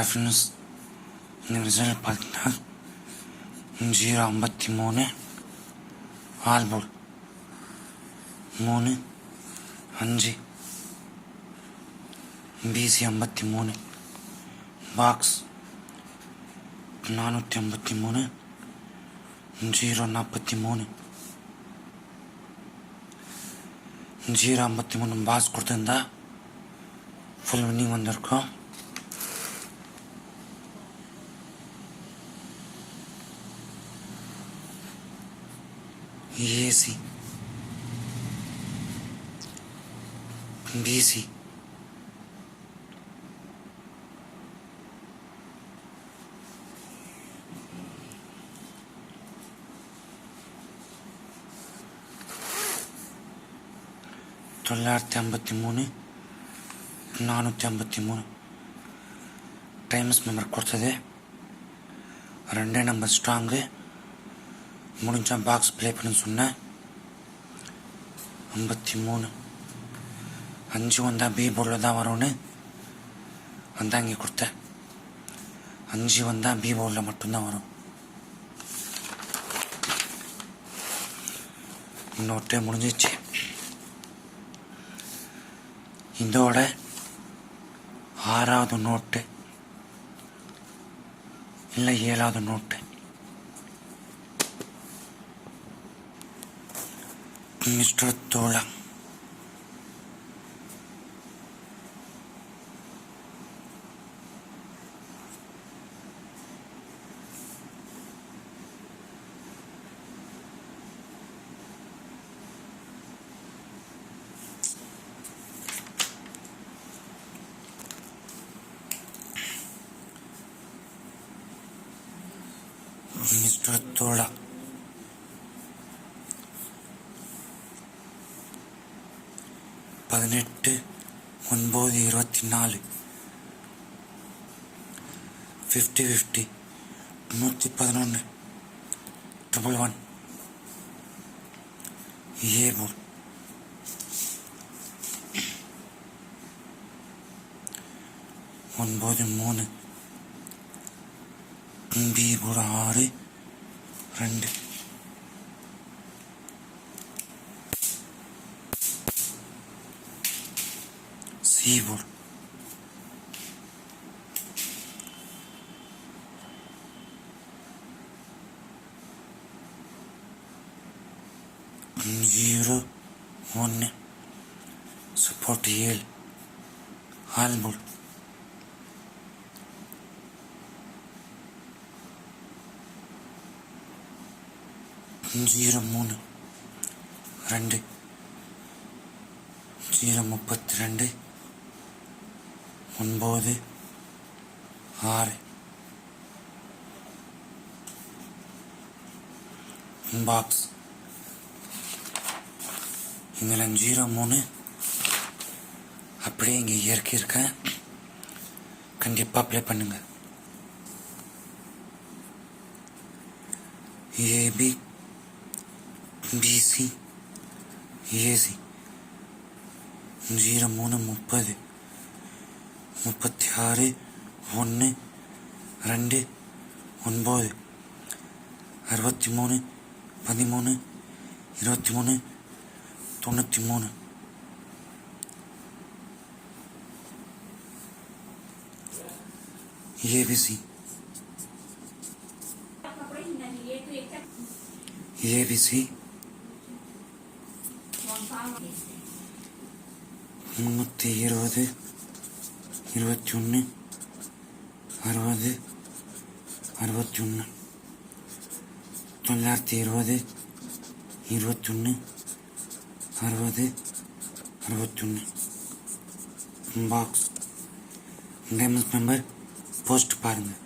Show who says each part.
Speaker 1: Friends இந்த result பார்த்தீங்கன்னா zero ஐம்பத்தி மூணு ஆல்போல் மூணு அஞ்சு பிசி ஐம்பத்தி மூணு பாக்ஸ் நானூற்றி ஐம்பத்தி மூணு ஜீரோ நாற்பத்தி மூணு ஜீரோ ஐம்பத்தி மூணு பாக்ஸ் கொடுத்துருந்தா ஃபுல் வின்னிங் வந்திருக்கோம் ஏசி பிசி தொள்ளாயிரத்தி ஐம்பத்தி மூணு நானூற்றி ஐம்பத்தி மூணு டைம்ஸ் மெம்பர் கொடுத்தது ரெண்டே நம்பர் ஸ்ட்ராங்கு முடிஞ்சா பாக்ஸ் ப்ளே பண்ண சொன்னேன். ஐம்பத்தி மூணு. அஞ்சு வந்தால் பி போர்டில் தான் வரும்னு. வந்தால் இங்கே கொடுத்தேன். அஞ்சு வந்தால் பி போர்டில் மட்டும்தான் வரும். நோட்டே முடிஞ்சிச்சு. இதோட ஆறாவது நோட்டு இல்லை ஏழாவது note Mr. Tula. Mr. Tula. பதினெட்டு ஒன்பது இருபத்தி நாலு ஃபிஃப்டி ஃபிஃப்டி நூற்றி பதினொன்று ட்ரிபிள் ஒன் ஏபூர் ஒன்பது மூணு. பீபூர் ஆறு ரெண்டு. சி போர்டு ஜீரோ ஒன்று சப்போர்ட் ஏழு ஆல் போர்டு ஜீரோ மூணு ரெண்டு ஜீரோ முப்பத்தி ரெண்டு ஒன்பது ஆறு. பாக்ஸ் இதில் ஜீரோ மூணு. அப்படியே இங்கே இயற்கை இருக்கேன் கண்டிப்பாக ப்ளே பண்ணுங்க. ஏபி பிசி ஏசி ஜீரோ மூணு முப்பது. முப்பத்தி ஆறு ஒன்று ரெண்டு ஒன்பது அறுபத்தி மூணு பதிமூணு இருபத்தி மூணு தொண்ணூற்றி மூணு. A B C. A B C. முன்னூற்றி இருபது. இருபத்தி ஒன்று அறுபது அறுபத்தி ஒன்று தொள்ளாயிரத்தி இருபது இருபத்தொன்று அறுபது அறுபத்தொன்று பாக்ஸ் டைமண்ட் மெம்பர் போஸ்ட் பாருங்கள்